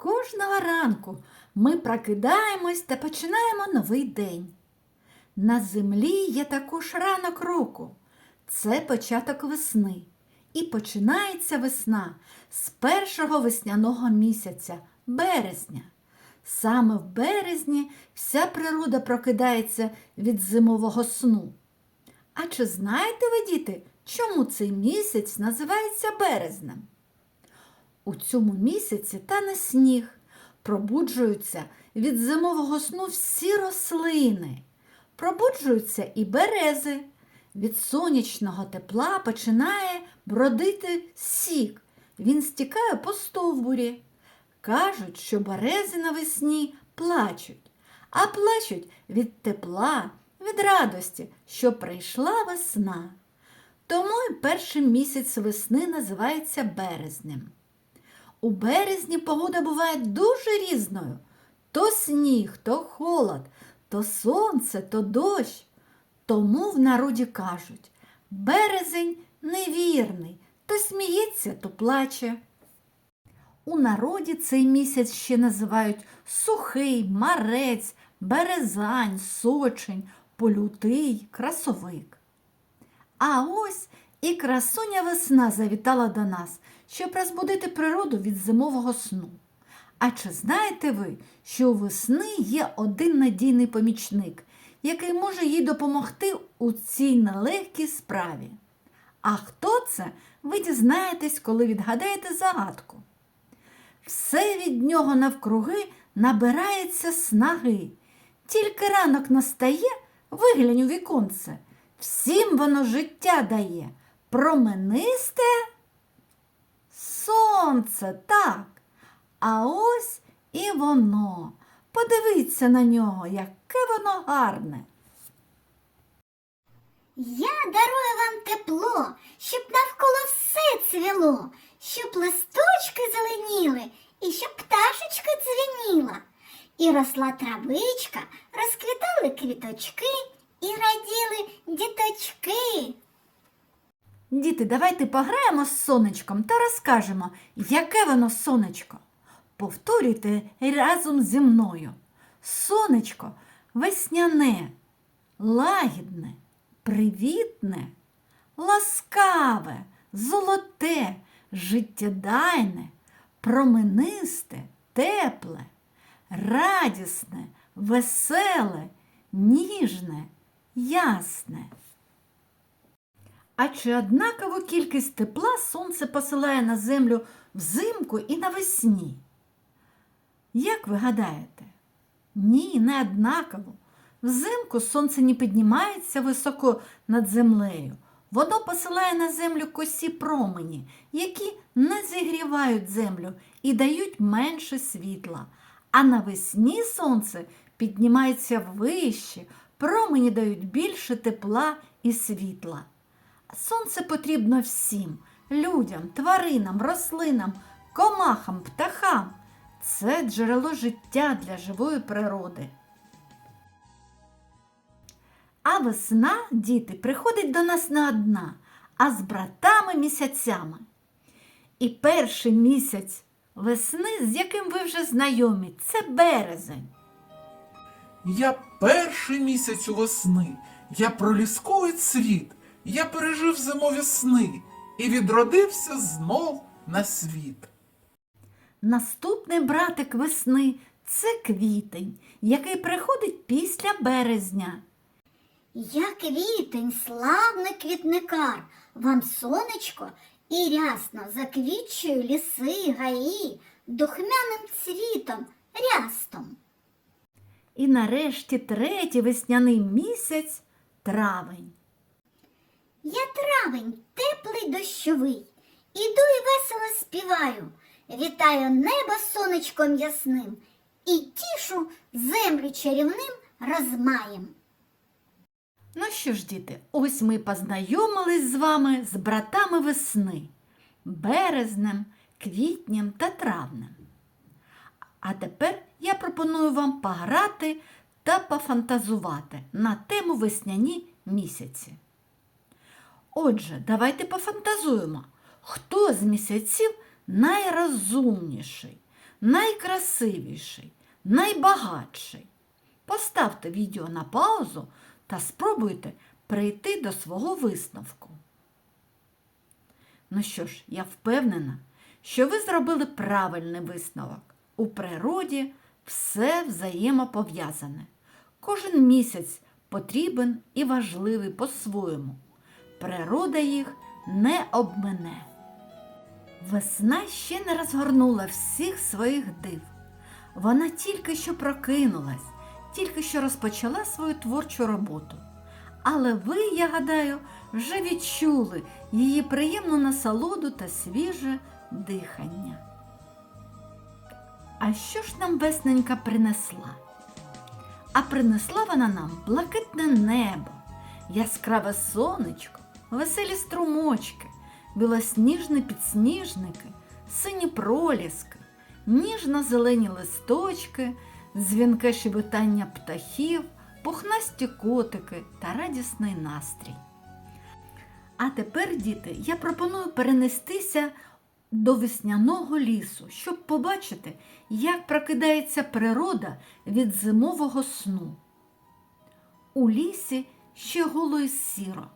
Кожного ранку ми прокидаємось та починаємо новий день. На землі є також ранок року. Це початок весни. І починається весна з першого весняного місяця березня. Саме в березні вся природа прокидається від зимового сну. А чи знаєте ви, діти, чому цей місяць називається березнем? У цьому місяці тане сніг, пробуджуються від зимового сну всі рослини, пробуджуються і берези. Від сонячного тепла починає бродити сік. Він стікає по стовбурі. Кажуть, що берези навесні плачуть, а плачуть від тепла, від радості, що прийшла весна. Тому і перший місяць весни називається березнем. У березні погода буває дуже різною. То сніг, то холод, то сонце, то дощ. Тому в народі кажуть, березень невірний, то сміється, то плаче. У народі цей місяць ще називають сухий, марець, березань, сочень, полютий, красовик. А ось і красуня весна завітала до нас, щоб розбудити природу від зимового сну. А чи знаєте ви, що у весни є один надійний помічник, який може їй допомогти у цій нелегкій справі? А хто це, ви дізнаєтесь, коли відгадаєте загадку. Все від нього навкруги набирається снаги. Тільки ранок настає, виглянь у віконце. Всім воно життя дає. Променисте сонце, так. А ось і воно. Подивіться на нього, яке воно гарне. Я дарую вам тепло, щоб навколо все цвіло, щоб листочки зеленіли і щоб пташечка дзвеніла. І росла травичка, розквітали квіточки і раділи діточки. Діти, давайте пограємо з сонечком та розкажемо, яке воно сонечко. Повторюйте разом зі мною. Сонечко весняне, лагідне, привітне, ласкаве, золоте, життєдайне, променисте, тепле, радісне, веселе, ніжне, ясне. А чи однакову кількість тепла сонце посилає на землю взимку і навесні? Як ви гадаєте? Ні, не однаково. Взимку сонце не піднімається високо над землею. Воно посилає на землю косі промені, які не зігрівають землю і дають менше світла. А навесні сонце піднімається вище, промені дають більше тепла і світла. Сонце потрібно всім людям, тваринам, рослинам, комахам, птахам. Це джерело життя для живої природи. А весна, діти, приходить до нас не одна, а з братами місяцями. І перший місяць весни, з яким ви вже знайомі, це березень. Я перший місяць у весни, я пролісковий світ, я пережив зимові сни і відродився знов на світ. Наступний братик весни це квітень, який приходить після березня. Я квітень, славний квітникар, вам сонечко і рясно заквітчую ліси, гаї, духмяним цвітом, рястом. І нарешті третій весняний місяць травень. Я травень, теплий дощовий, іду і весело співаю, вітаю небо сонечком ясним і тішу землю чарівним розмаєм. Ну що ж, діти, ось ми познайомились з вами з братами весни березнем, квітнем та травнем. А тепер я пропоную вам пограти та пофантазувати на тему весняні місяці. Отже, давайте пофантазуємо, хто з місяців найрозумніший, найкрасивіший, найбагатший. Поставте відео на паузу та спробуйте прийти до свого висновку. Ну що ж, я впевнена, що ви зробили правильний висновок. У природі все взаємопов'язане. Кожен місяць потрібен і важливий по-своєму. Природа їх не обмине. Весна ще не розгорнула всіх своїх див. Вона тільки що прокинулась, тільки що розпочала свою творчу роботу. Але ви, я гадаю, вже відчули її приємну насолоду та свіже дихання. А що ж нам весненька принесла? А принесла вона нам блакитне небо, яскраве сонечко, веселі струмочки, білосніжні підсніжники, сині проліски, ніжно-зелені листочки, дзвінке шебетання птахів, пухнасті котики та радісний настрій. А тепер, діти, я пропоную перенестися до весняного лісу, щоб побачити, як прокидається природа від зимового сну. У лісі ще гуло й сіро,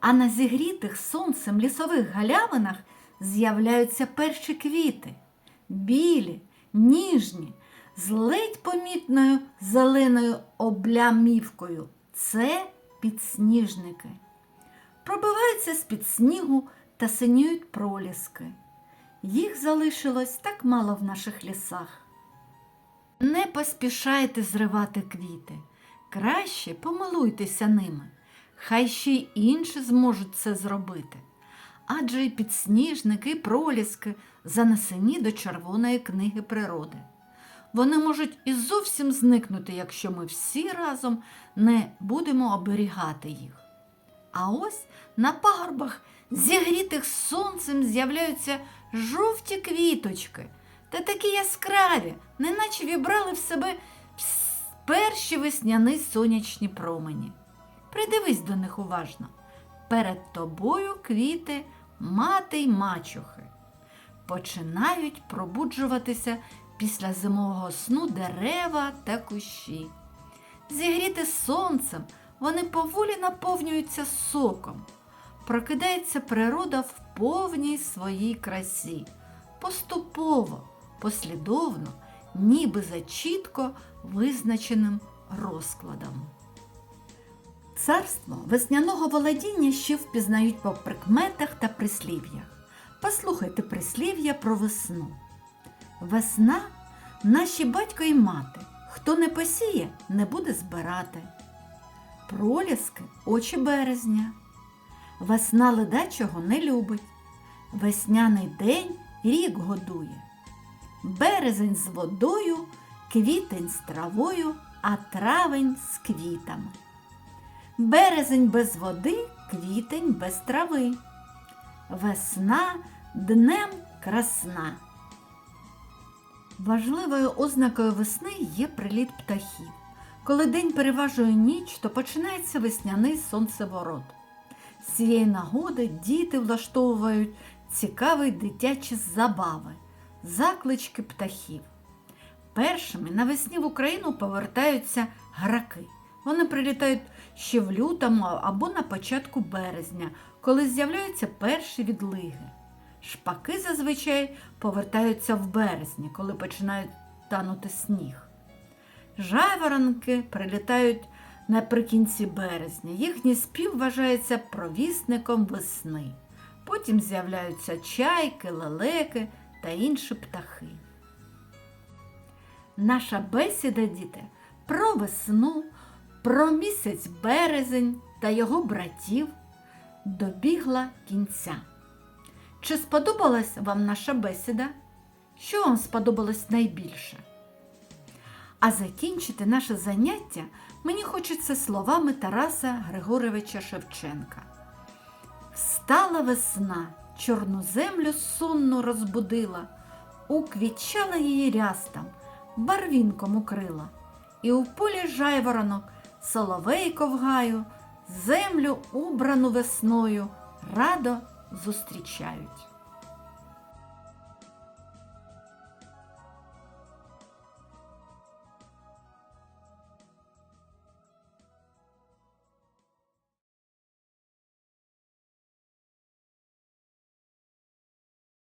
а на зігрітих сонцем лісових галявинах з'являються перші квіти, білі, ніжні, з ледь помітною зеленою облямівкою. Це підсніжники. Пробиваються з-під снігу та синіють проліски. Їх залишилось так мало в наших лісах. Не поспішайте зривати квіти, краще помилуйтеся ними. Хай ще й інші зможуть це зробити. Адже і підсніжники, і проліски занесені до Червоної книги природи. Вони можуть і зовсім зникнути, якщо ми всі разом не будемо оберігати їх. А ось на пагорбах, зігрітих сонцем, з'являються жовті квіточки та такі яскраві, неначе вібрали в себе перші весняні сонячні промені. Придивись до них уважно. Перед тобою квіти мати й мачухи. Починають пробуджуватися після зимового сну дерева та кущі. Зігріти сонцем, вони поволі наповнюються соком. Прокидається природа в повній своїй красі, поступово, послідовно, ніби за чітко визначеним розкладом. Царство весняного володіння ще впізнають по прикметах та прислів'ях. Послухайте прислів'я про весну. Весна наші батько і мати. Хто не посіє, не буде збирати. Проліски очі березня. Весна ледачого не любить. Весняний день рік годує. Березень з водою, квітень з травою, а травень з квітами. Березень без води, квітень без трави. Весна днем красна. Важливою ознакою весни є приліт птахів. Коли день переважує ніч, то починається весняний сонцеворот. З цієї нагоди діти влаштовують цікаві дитячі забави, заклички птахів. Першими навесні в Україну повертаються граки. Вони прилітають ще в лютому або на початку березня, коли з'являються перші відлиги. Шпаки зазвичай повертаються в березні, коли починають танути сніг. Жайворонки прилітають наприкінці березня. Їхній спів вважається провісником весни. Потім з'являються чайки, лелеки та інші птахи. Наша бесіда, діти, про весну, про місяць березень та його братів добігла кінця. Чи сподобалась вам наша бесіда? Що вам сподобалось найбільше? А закінчити наше заняття мені хочеться словами Тараса Григоровича Шевченка. Встала весна, чорну землю сонну розбудила, уквітчала її рястом, барвінком укрила, і у полі жайворонок соловейко ковгаю, землю убрану весною радо зустрічають.